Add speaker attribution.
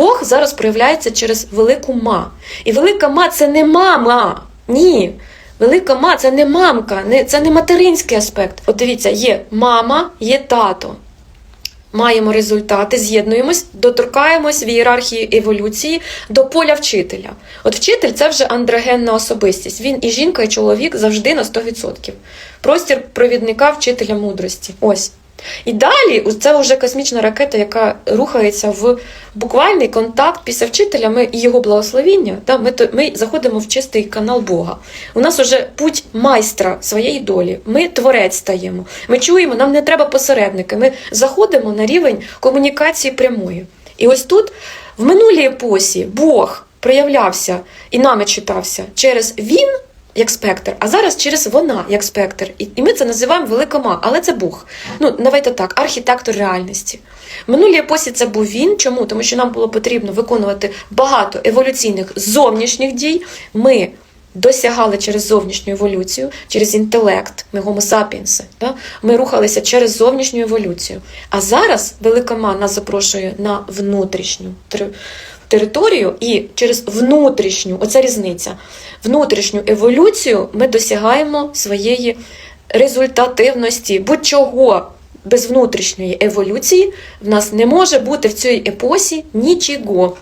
Speaker 1: Бог зараз проявляється через велику ма. І велика ма це не мама. Ні. Велика ма це не мамка, не, це не материнський аспект. От дивіться, є мама, є тато. Маємо результати, з'єднуємось, доторкаємось в ієрархії еволюції до поля вчителя. От вчитель це вже андрогенна особистість. Він і жінка, і чоловік завжди на 100%. Простір провідника вчителя мудрості. Ось. І далі це вже космічна ракета, яка рухається в буквальний контакт після вчителя. Ми і його благословіння. Та, ми, ми заходимо в чистий канал Бога. У нас вже путь майстра своєї долі. Ми творець стаємо. Ми чуємо, нам не треба посередники. Ми заходимо на рівень комунікації прямої. І ось тут, в минулій епосі, Бог проявлявся і нами читався через він. Як спектр, а зараз через вона як спектр. І, і ми це називаємо великома, але це Бог. Ну, давайте так, архітектор реальності. В минулій епосі це був він. Чому? Тому що нам було потрібно виконувати багато еволюційних зовнішніх дій. Ми досягали через зовнішню еволюцію, через інтелект, ми гомо сапіенси. Да? Ми рухалися через зовнішню еволюцію. А зараз велика ма нас запрошує на внутрішню територію і через внутрішню, оця різниця, внутрішню еволюцію ми досягаємо своєї результативності, будь-чого. Без внутрішньої еволюції в нас не може бути в цій епосі нічого.